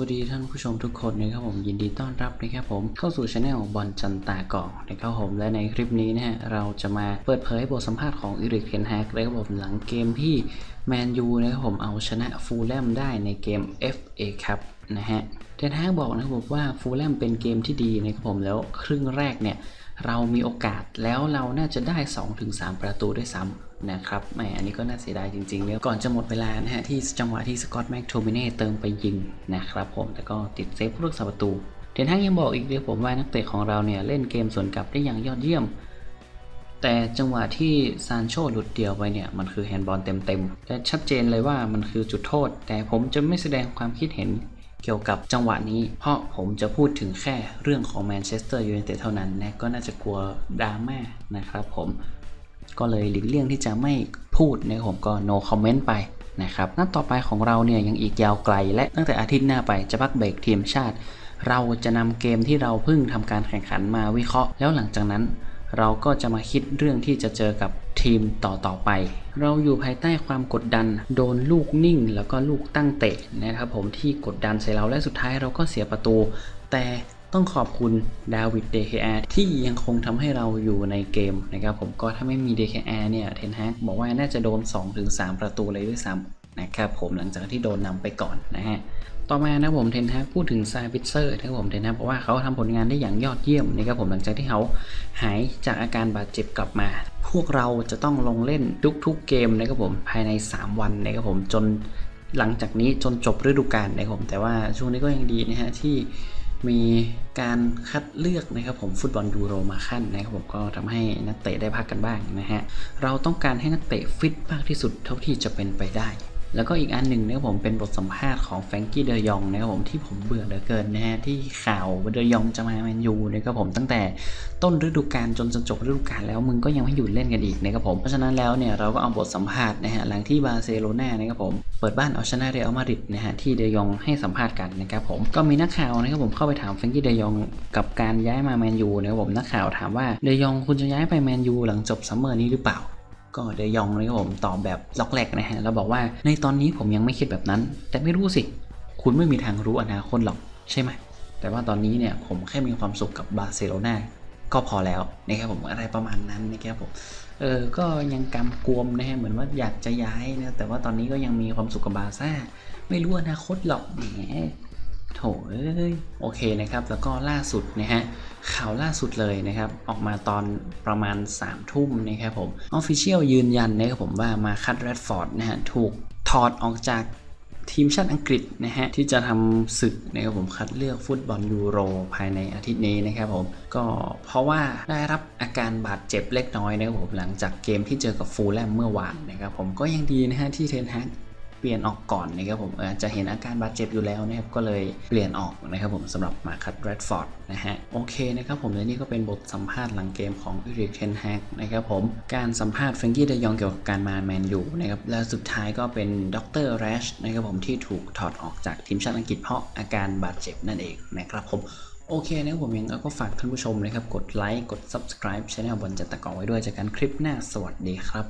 วัสดีท่านผู้ชมทุกคนนะครับผมยินดีต้อนรับนะครับผมเข้าสู่ช anel บอลจันตากองนะครับผมและในคลิปนี้นะฮะเราจะมาเปิดเผยบทสัมภาษณ์ของอิริกเทนแฮกนะครับผมหลังเกมที่แมนยูนะครับผมเอาชนะฟูลแลมได้ในเกม FA Cup นะฮะเทนแฮกบอกนะครับผมว่าฟูลแลมเป็นเกมที่ดีนะครับผมแล้วครึ่งแรกเนี่ยเรามีโอกาสแล้วเราน่าจะได้ 2-3 ประตูด้วยซ้ำ นะครับแหมอันนี้ก็น่าเสียดายจริงๆแล้วก่อนจะหมดเวลานะฮะที่จังหวะที่สกอตแม็กโทมิเน่เติมไปยิงนะครับผมแต่ก็ติดเซฟผู้รักษาประตูเทนฮักยังบอกอีกเลยผมว่านักเตะของเราเนี่ยเล่นเกมสวนกลับได้อย่างยอดเยี่ยม แต่จังหวะที่ซานโชหลุดเดียวไปเนี่ยมันคือแฮนด์บอลเต็มๆและชัดเจนเลยว่ามันคือจุดโทษ แต่ผมจะไม่แสดงความคิดเห็นเกี่ยวกับจังหวะนี้ เพราะผมจะพูดถึงแค่เรื่องของแมนเชสเตอร์ยูไนเต็ดเท่านั้นนะก็น่าจะกลัวดราม่านะครับผม ก็เลยหลีกเลี่ยงที่จะไม่พูดนะครับผมก็ no comment ไปนะครับนัดต่อไปของเราเนี่ยยังอีกยาวไกล และตั้งแต่อาทิตย์หน้าไปจะพักเบรกทีมชาติ เราจะนำเกมที่เราเพิ่งทำการแข่งขันมาวิเคราะห์ แล้วหลังจากนั้น เราก็จะมาคิดเรื่องที่จะเจอกับทีมต่อต่อไป เราอยู่ภายใต้ความกดดัน โดนลูกนิ่ง แล้วก็ลูกตั้งเตะนะครับผมที่กดดันใส่เราและสุดท้ายเราก็เสียประตู แต่ ต้องขอบคุณดาวิดเดคแอที่ยังคงทำให้เราอยู่ในเกมนะครับผมก็ถ้าไม่มีเดคแอเนี่ยเทนแฮกบอกว่าน่าจะโดน 2-3 ประตูเลยด้วยซ้ำนะครับผมหลังจากที่โดนนำไปก่อนนะฮะต่อมานะผมเทนฮากพูดถึงซาบิเซอร์นะครับผมเทนฮากบอกว่าเขาทำผลงานได้อย่างยอดเยี่ยมนะครับผมหลังจากที่เขาหายจากอาการบาดเจ็บกลับมา พวกเราจะต้องลงเล่นทุกๆเกมนะครับผมภายใน 3 วันนะครับผมจนหลังจากนี้จนจบฤดูกาลนะครับผมแต่ว่าช่วงนี้ก็ยังดีนะฮะที่ มีการคัดเลือกนะครับผมฟุตบอลยูโรมาขั้นนะครับผมก็ทำให้นักเตะได้พักกันบ้างนะฮะเราต้องการให้นักเตะฟิตมากที่สุดเท่าที่จะเป็นไปได้ แล้วก็อีกอันหนึ่งนะครับผมเป็นบทสัมภาษณ์ของแฟรงกี้เดยองนะครับผมที่ผมเบื่อเหลือเกินนะฮะที่ข่าวเดยองจะมาแมนยูนะครับผมตั้งแต่ต้นฤดูกาลจนจนจบฤดูกาลแล้วมึงก็ยังไม่หยุดเล่นกันอีกนะครับผมเพราะฉะนั้นแล้วเนี่ยเราก็เอาบทสัมภาษณ์นะฮะหลังที่บาร์เซโลนานะครับผมเปิดบ้านเอาชนะเรอัลมาดริดนะฮะที่เดยองให้สัมภาษณ์กันนะครับผมก็มีนักข่าวนะครับผมเข้าไปถามแฟรงกี้เดยองกับการย้ายมาแมนยูนะครับผมนักข่าวถามว่าเดยองคุณจะย้ายไปแมนยูหลังจบซัมเมอร์นี้หรือเปล่า ก็เดยองนะครับผมตอบแบบล็อกแรกนะฮะแล้วบอกว่าในตอนนี้ผมยังไม่คิดแบบนั้น แต่ไม่รู้สิ คุณไม่มีทางรู้อนาคตหรอกใช่ไหมแต่ว่าตอนนี้เนี่ยผมแค่มีความสุขกับบาร์เซโลนาก็พอแล้วนะครับผมอะไรประมาณนั้นนะครับผมเออก็ยังกำกวมนะฮะเหมือนว่าอยากจะย้ายนะแต่ว่าตอนนี้ก็ยังมีความสุขกับบาร์ซ่า ไม่รู้อนาคตหรอกแหม โถเอ้ยโอเคนะครับแล้วก็ล่าสุดนะฮะข่าวล่าสุดเลยนะครับ ออกมาตอนประมาณ3ามทุ่มนะครับผมออฟฟิเชียลยืนยันนะครับผมว่ามาคัดแรดฟอร์ดนะฮะถูกถอดออกจากทีมชาติอังกฤษนะฮะที่จะทำศึกนะครับผมคัดเลือกฟุตบอลยูโรภายในอาทิตย์นี้นะครับผมก็เพราะว่าได้รับอาการบาดเจ็บเล็กน้อยนะครับผมหลังจากเกมที่เจอกับฟูลแลมเมื่อวานนะครับผมก็ยังดีนะฮะที่เทนแฮก ปลี่ยนออกก่อนนะครับผมจะเห็นอาการบาดเจ็บอยู่แล้วนะครับก็เลยเปลี่ยนออกนะครับผมสำหรับมาคัตแรดฟอร์ดนะฮะโอเคนะครับผมและนี่ก็เป็นบทสัมภาษณ์หลังเกมของอิริกเทนแฮกนะครับผมการสัมภาษณ์เฟรงกี้เดยองเกี่ยวกับการมาแมนยูนะครับและสุดท้ายก็เป็นด็อกเตอร์แรชนะครับผมที่ถูกถอดออกจากทีมชาติอังกฤษเพราะอาการบาดเจ็บนั่นเองนะครับผมโอเคนะครับผมยังไงก็ฝากท่านผู้ชมนะครับ กดไลค์ กด subscribe ช่องบอลจัตตะกอไว้ด้วยจากการคลิปหน้าสวัสดีครับ